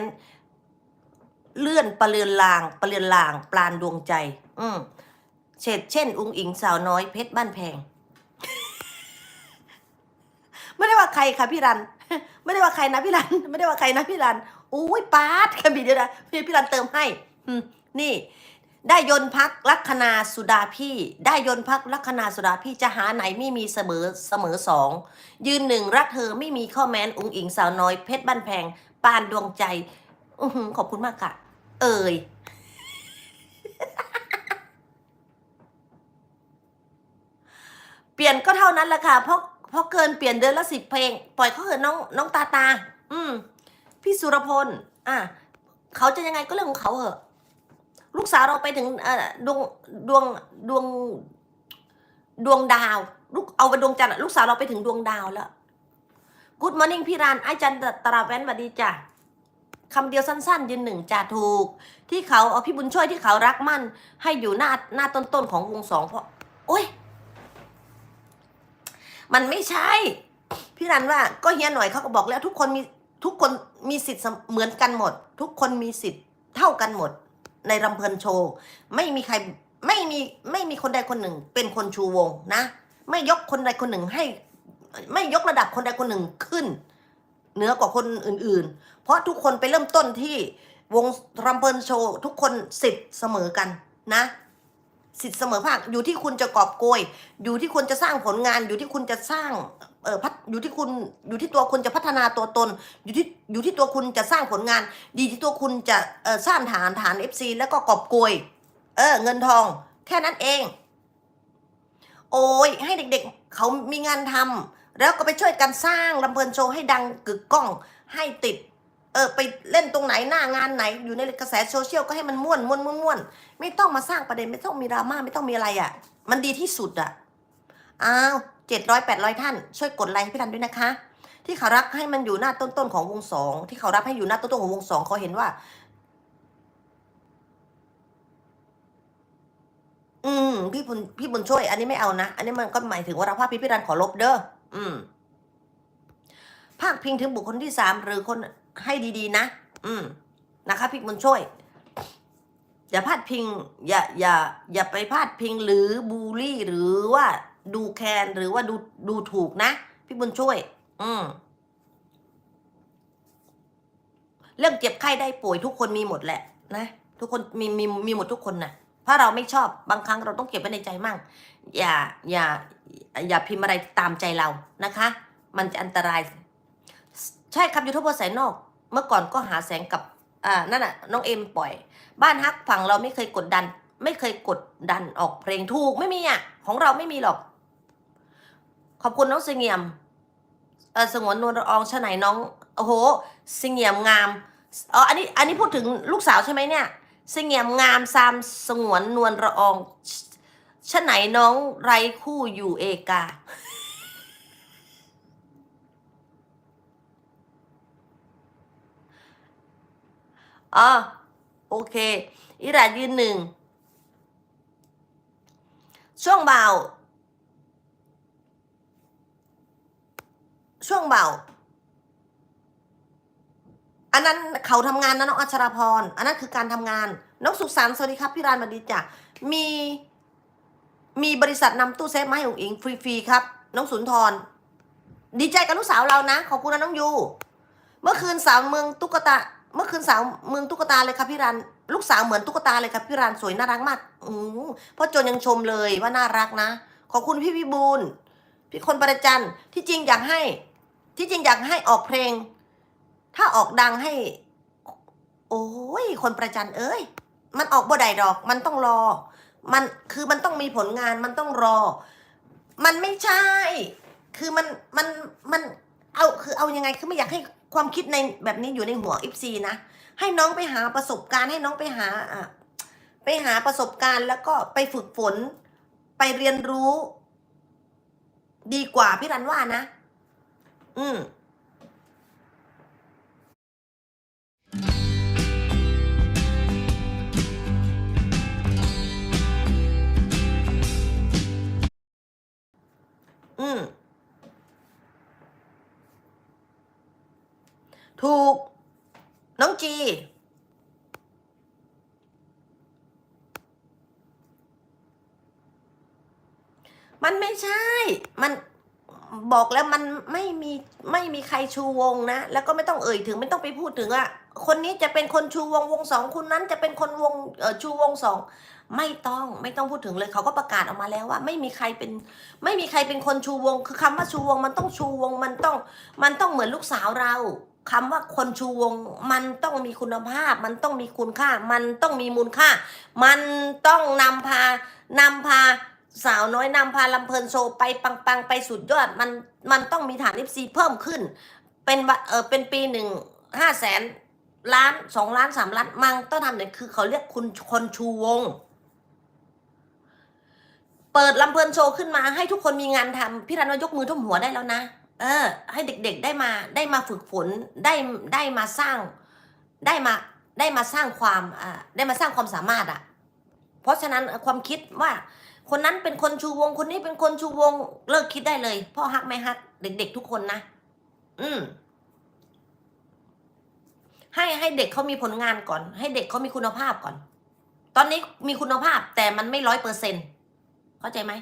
นเลื่อนปะเลือนลางปะเลือนลาง ปลานดวงใจ อืมเช่นเช่น อุ้งอิงสาวน้อยเพชรบ้านแพง ไม่ได้ว่าใครค่ะพี่รัน ไม่ได้ว่าใครนะพี่รัน ไม่ได้ว่าใครนะพี่รันอุ้ยปาดค่ะบีเดียวนะพี่พี่รันเติมให้ อืมนี่ ได้ยนพักลัคนาสุดาพี่ ได้ยนพักลัคนาสุดาพี่จะหาไหนไม่มีเสมอเสมอสองยืนหนึ่งรักเธอไม่มีข้อแม้นอุงอิงสาวน้อยเพชรบ้านแพงปานดวงใจอขอบคุณมากค่ะ เอ่ยเปลี่ยนก็เท่านั้นแหละค่ะเพราะเพราะเกินเปลี่ยนเดือนละสิบเพลง ปล่อยเขาเถอะน้องน้องตาตา อืม พี่สุรพล อะเขาจะยังไงก็เรื่องของเขาเหอะ ลูกสาวเราไปถึงดวงดวงดวงดวงดาว ลูกเอาไปดวงจันทร์ลูกสาวเราไปถึงดวงดาวแล้วกูดมอร์นิ่งพี่รานไอจันตราแว่นมาดีจ้ะคำเดียวสั้นๆ ยืนหนึ่งจ่าถูก ที่เขาเอาพี่บุญช่วยที่เขารักมั่น ให้อยู่หน้าหน้าต้นๆของวงสองเพราะ โอ้ย มันไม่ใช่ พี่รันว่าก็เฮียหน่อยเขาก็บอกแล้ว ทุกคนมีทุกคนมีสิทธิ์เหมือนกันหมด ทุกคนมีสิทธิ์เท่ากันหมด ในรำเพลินโชว์ไม่มีใครไม่มีไม่มีคนใดคนหนึ่ง เป็นคนชูวงนะ ไม่ยกคนใดคนหนึ่งให้ ไม่ยกระดับคนใดคนหนึ่งขึ้นเหนือกว่าคนอื่น ๆ เพราะทุกคนไปเริ่มต้นที่วงรำเพลินโชว์ทุกคนสิทธิ์เสมอกันนะสิทธิ์เสมอภาคอยู่ที่คุณจะกอบโกย อยู่ที่คุณจะสร้างผลงานอยู่ที่คุณจะสร้าง เออพัฒอยู่ที่คุณอยู่ที่ตัวคุณจะพัฒนาตัวตน อยู่ที่อยู่ที่ตัวคุณจะสร้างผลงาน ดีที่ตัวคุณจะเออสร้างฐานฐาน FC แล้วก็กอบโกยเออ เงินทอง แค่นั้นเอง โอ้ยให้เด็ก ๆ เขามีงานทำแล้วก็ไปช่วยกันสร้างลำเพลินโชว์ให้ดังกึกก้องให้ติด เออไปเล่นตรงไหนหน้างานไหน อยู่ในกระแสโซเชียลก็ให้มันม่วนม่วนม่วนม่วนไม่ต้องมาสร้างประเด็นไม่ต้องมีดราม่าไม่ต้องมีอะไรอะ่ะ มันดีที่สุดอะ่ะอ้าว เจ็ดร้อยแปดร้อยท่าน ช่วยกดไลค์ให้พี่รันด้วยนะคะ ที่เขารักให้มันอยู่หน้าต้นๆของวงสองที่เขารับให้อยู่หน้าต้นๆของวงสองเขาเห็นว่า อืม พี่บุญพี่บุญช่วย อันนี้ไม่เอานะ อันนี้มันก็หมายถึงว่าเราภาพพี่พี่รันขอลบเด้ออืมภาคพิงถึงบุคคลที่สามหรือคนให้ดีๆ นะ อืม นะคะพี่บุญช่วย อย่าพาดพิง อย่าอย่า อย่าไปพาดพิงหรือบูลลี่หรือว่า ดูแคนหรือว่าดูดูถูกนะ พี่บุญช่วย อืมเรื่องเจ็บไข้ได้ป่วยทุกคนมีหมดแหละ นะทุกคนมีมีมีหมดทุกคนนะถ้าเราไม่ชอบบางครั้งเราต้องเก็บไว้ในใจมั่ง อย่าอย่า อย่าพิมพ์อะไรตามใจเรานะคะ มันจะอันตราย ใช่ครับยูทูบเบอร์สายนอก เมื่อก่อนก็หาแสงกับอ่านั่นน่ะน้องเอ็มปล่อย บ้านฮักฝั่งเราไม่เคยกดดัน ไม่เคยกดดันออกเพลงถูกไม่มีอะของเราไม่มีหรอก ขอบคุณน้องเสงี่ยมเออสงวนนวลละอองชะไหนน้องโอ้โหเสงเงียมงามอ๋ออันนี้อันนี้พูดถึงลูกสาวใช่ไหมเนี่ยเสงเงียมงามซามสงวนนวลละอองชะไหนน้องไรคู่อยู่เอกาอ๋อโอเค อิรายืนหนึ่งช่วงเบาวง เบาอันนั้นเขาทำงานนะน้องอัชราพร อันนั้นคือการทำงาน น้องสุขสันต์สวัสดีครับพี่รานมาดีจ้ะมีมีบริษัทนำตู้เซฟมาให้อุ๋งอิงฟรีๆครับ น้องสุนทร ดีใจกับลูกสาวเรานะขอบคุณนะน้องยู เมื่อคืนสาวเมืองตุ๊กตา เมื่อคืนสาวเมืองตุ๊กตาเลยครับพี่รันลูกสาวเหมือนตุ๊กตาเลยครับพี่รันสวยน่ารักมากอือพ่อโจนยังชมเลยว่าน่ารักนะ ขอบคุณพี่วิบูลพี่คนประจันที่จริงอยากให้ ที่จริงอยากให้ออกเพลง ถ้าออกดังให้ โอ้ยคนประจันเอ้ย มันออกบ่ได้ดอก มันต้องรอ มันคือมันต้องมีผลงานมันต้องรอ มันไม่ใช่ คือมันมันมันเอาคือเอายังไงคือไม่อยากให้ความคิดในแบบนี้อยู่ในหัวอิฟซีนะให้น้องไปหาประสบการณ์ให้น้องไปหาอะไปหาประสบการณ์แล้วก็ไปฝึกฝน ไปเรียนรู้ ดีกว่าพี่รันว่านะ อืมอืมถูก น้องจี มันไม่ใช่ มัน บอกแล้วมันไม่มีไม่มีใครชูวงนะ แล้วก็ไม่ต้องเอ่ยถึงไม่ต้องไปพูดถึงอะคนนี้จะเป็นคนชูวงวงสองคนนั้นจะเป็นคนวงเอ่อชูวงสองไม่ต้องไม่ต้องพูดถึงเลยเขาก็ประกาศออกมาแล้วว่า ไม่มีใครเป็น ไม่มีใครเป็นคนชูวง คือคำว่าชูวงมันต้องชูวงมันต้องมันต้องเหมือนลูกสาวเราคำว่าคนชูวง มันต้องมีคุณภาพ มันต้องมีคุณค่า มันต้องมีมูลค่า มันต้องนำพานำพา สาวน้อยนำพาลำเพลินโชว์ไปปังๆ ไปสุดยอด มันมันต้องมีฐาน FC เพิ่มขึ้น เป็นบะเออเป็นปีหนึ่งห้าแสนล้านสองล้านสามล้านมันต้องทำเนี่ยคือเขาเรียกคุณคนชูวง เปิดลำเพลินโชว์ขึ้นมาให้ทุกคนมีงานทำพี่รันว่ายกมือท่วมหัวได้แล้วนะ เออ ให้เด็กๆได้มาได้มาฝึกฝนได้ได้มาสร้างได้มาได้มาสร้างความอ่าได้มาสร้างความสามารถอะ เพราะฉะนั้นความคิดว่า คนนั้นเป็นคนชูวง คนนี้เป็นคนชูวง เลิกคิดได้เลยพ่อฮักไม่ฮัก เด็ก ๆ ทุกคนนะ อืม ให้ให้เด็กเขามีผลงานก่อน ให้เด็กเขามีคุณภาพก่อน ตอนนี้มีคุณภาพแต่มันไม่ร้อยเปอร์เซ็นเข้าใจไหม